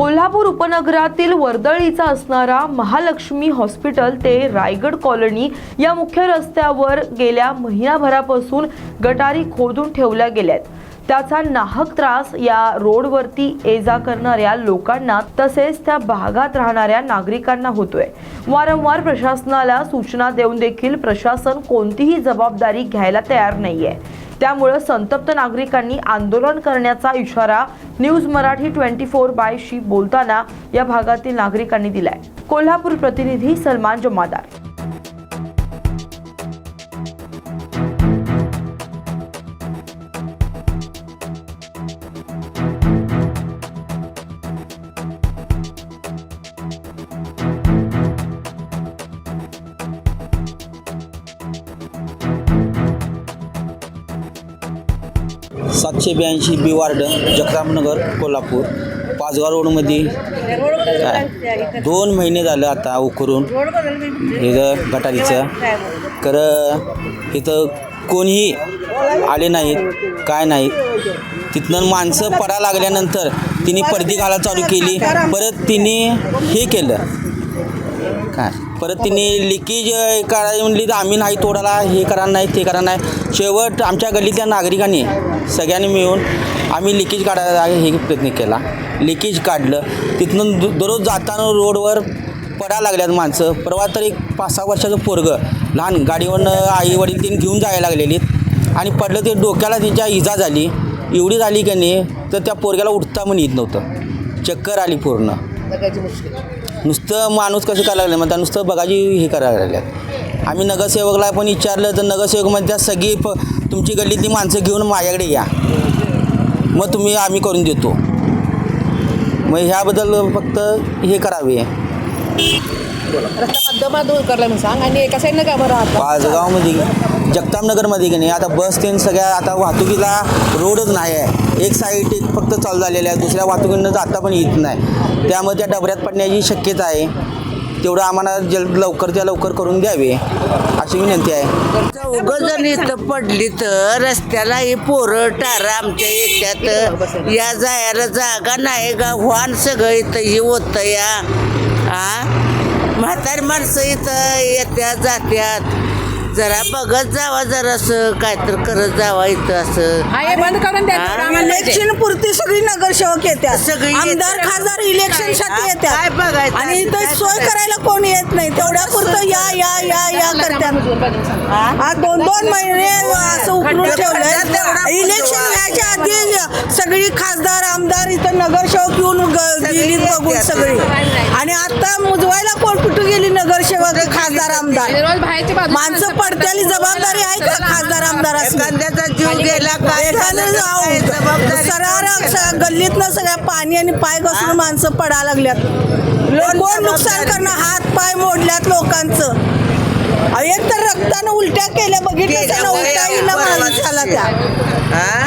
कोल्हापूर उपनगरातील वर्दळीचा असणारा महालक्ष्मी हॉस्पिटल ते रायगड कॉलनी या मुख्य रस्त्यावर गेल्या महिनाभरापासून गटारी खोदून ठेवल्या गेल्यात. त्याचा नाहक त्रास या रोडवरती ये जा करणाऱ्या लोकांना तसेच त्या भागात राहणाऱ्या नागरिकांना होतोय. वारंवार प्रशासनाला सूचना देऊन देखील प्रशासन कोणतीही जबाबदारी घ्यायला तयार नाहीये. त्यामुळं संतप्त नागरिकांनी आंदोलन करण्याचा इशारा न्यूज मराठी ट्वेंटी फोर बायशी बोलताना या भागातील नागरिकांनी दिलाय. कोल्हापूर प्रतिनिधी सलमान जमादार. सातशे ब्याऐंशी बी वार्ड जगरामनगर कोल्हापूर पाचगाव रोडमध्ये. काय? दोन महिने झालं आता उकरून इथं गटारीचं. तर इथं कोणीही आले नाहीत काय नाहीत तिथनं माणसं पडा लागल्यानंतर तिने पडदी घालायला चालू केली. परत तिने हे केलं. काय? परत तिने लिकेज करायला म्हणली तर आम्ही नाही तोडायला हे करा नाही ते करा नाही. शेवट आमच्या गल्लीतल्या नागरिकांनी सगळ्यांनी मिळून आम्ही लिकेज काढायला हे प्रयत्न केला. लिकेज काढलं. तिथनं दु- दररोज जाताना रोडवर पडायला लागल्यात माणसं. परवा तर एक पाच सहा वर्षाचं पोरगं लहान गाडीवरनं आई वडील तिने घेऊन जायला लागलेलीत आणि पडलं ते डोक्याला तिच्या इजा झाली. एवढी झाली की नाही तर त्या पोरग्याला उठता पण येत नव्हतं. चक्कर आली पूर्ण. नुसतं माणूस कसं करायला लागले? म्हणतात नुसतं बघायची हे करायला लागल्यात. आम्ही नगरसेवकला पण विचारलं तर नगरसेवक म्हणतात सगळी प तुमची गल्लीतली माणसं घेऊन माझ्याकडे या. मग तुम्ही आम्ही करून देतो. मग ह्याबद्दल फक्त हे करावे. रस्ता मध्यमात करला म्हणून सांग. आणि एका साईडनं का बरं पाचगावमध्ये जगतापनगरमध्ये की नाही आता बस तेन सगळ्या आता वाहतुकीला रोडच नाही आहे. एक साईड एक फक्त चालू झालेली आहे दुसऱ्या वाहतुकीनं जाता पण येत नाही. त्यामुळे त्या डबऱ्यात पडण्याची शक्यता आहे. तेवढं आम्हाला जल लवकर त्या लवकर करून द्यावे अशी विनंती आहे. उगं जण इथं पडली तर रस्त्याला ही पोरं टारा आमच्या येत्यात. या जायला जागा नाही का? वाहन सगळं इथं हे होतं या. आ? म्हातारी माणसं इथं येत्या जात्यात. जरा बघत जावा जरासं काय तर करत जावा इथं असं. हा हे बंद करून द्या हा. इलेक्शन पुरती सगळी नगरसेवक येतात सगळी आमदार. खासदार इलेक्शनसाठी काय येतात बघायचं? आणि इथं काय सोय बघायचं? करायला कोण येत नाही? तेवढ्या पुरतं या या या या करतात आज दोन दोन महिने असं उकळून ठेवलं इलेक्शन व्हायच्या आधी सगळी खासदार आमदार इथं नगरसेवक येऊन ग- गेली बघून. सगळी. आणि आता मुजवायला कोण कुठं गेली नगरसेवक खासदार आमदार? रोज बाहेरची बाजू माणसं पडत्याली जबाबदारी आहे का खासदार आमदार एखाद्याचा जीव गेला काय झालं सरार गल्लीतनं सगळ्या पाणी आणि पाय घसरून माणसं पडा लागल्यात. कोण नुकसान करणं हात पाय मोडल्यात लोकांचं. एक तर रक्तानं उलट्या केल्या बघितलं केल्या, त्यानं उलट्या वया, येईना वया, माणसाला त्या. हा?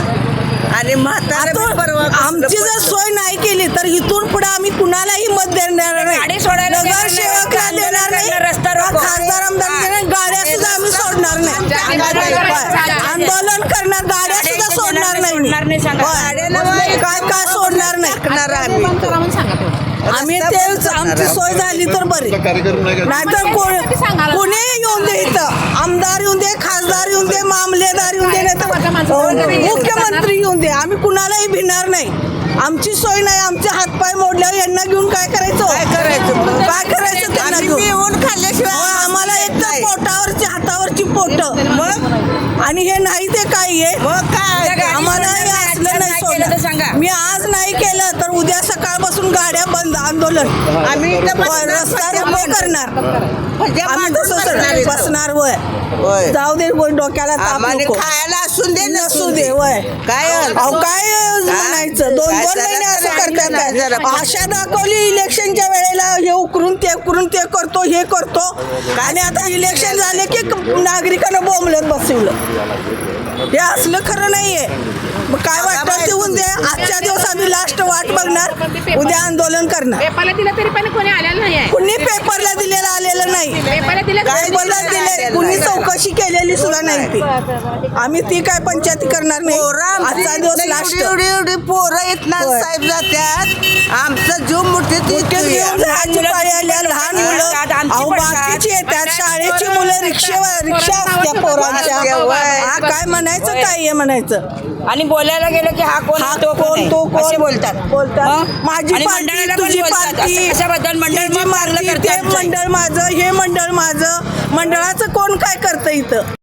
आणि आमची जर सोय नाही केली तर इथून पुढे आम्ही कुणालाही मत देणार नाही. नगरसेवकला देणार नाही. खासदार आमदार आंदोलन करणार गाड्या सुद्धा सोडणार नाही. काय काय सोडणार नाही टाकणार आम्ही बंद करा म्हणून सांगा तेवढं. आम्ही तेच आमची सोय झाली तर बरी. नाहीतर कोण. कुणीही येऊन दे इथं. आमदार येऊन दे खासदार येऊन दे मामलेदार येऊन दे नाही तर मुख्यमंत्री येऊन दे. आम्ही कुणालाही भिणार नाही. आमची सोय नाही. आमचे हातपाय मोडल्यावर यांना घेऊन काय करायचं? काय करायचं? काय करायचं त्यांना आम्ही घेऊन? खाल्ल्याशिवाय होय, आम्हाला एक तर पोटावरची हातावरची पोट. मग? आणि हे नाही ते काय आहे. मग काय? आम्हाला हे असलं नाही सोडलं. मी आज नाही केलं तर उद्या सकाळपासून गाड्या आंदोलन आम्ही. करणार. आम्ही बसणार वय. होय. जाऊ दे कोण डोक्याला ताप आम्हाला नको. खायला असून दे नसू दे. वय. काय अहो काय म्हणायचं? दोन काय दोन जरा महिने असं जरा ऐका ना, जरा. करतात आशा दाखवली इलेक्शनच्या वेळेला हे उकरून ते उकरून ते करतो हे करतो. आणि आता इलेक्शन झाले की नागरिकांना बोंबलत बसवलं. हे असलं खरं नाहीये. मग काय उद्या आजच्या दिवस आम्ही लास्ट वाट बघणार. उद्या आंदोलन करणार. पेपरला दिलं तरी पण कोणी आलेलं नाही आहे. कुणी पेपरला दिलेलं आलेलं नाही. पेपरला दिलं काय बोलला दिले कुणी चौकशी केलेली सुद्धा नाही ती. आम्ही ती काय पंचायती करणार नाही. आजचा दिवस लास्ट एवढी एवढी पोरं इथनं होय. साहेब जात्यात. आमचं जीव पाळी आल्या लहान मुलं. अहो बाकीची येतात. शाळेची मुलं रिक्षेवर रिक्षा असत्या पोरांच्या. हा, काय म्हणायचं काय आहे म्हणायचं? आणि बोलायला गेलं की हा कोण हा तो कोण तो कोण? बोलतात. बोलतात? माझी मंडळाला पण तुझी. पार्टी असं कशाबद्दल मंडळ पार्टी, करतं. मंडळ माझं हे मंडळ माझं. मंडळाचं कोण काय करतं इथं?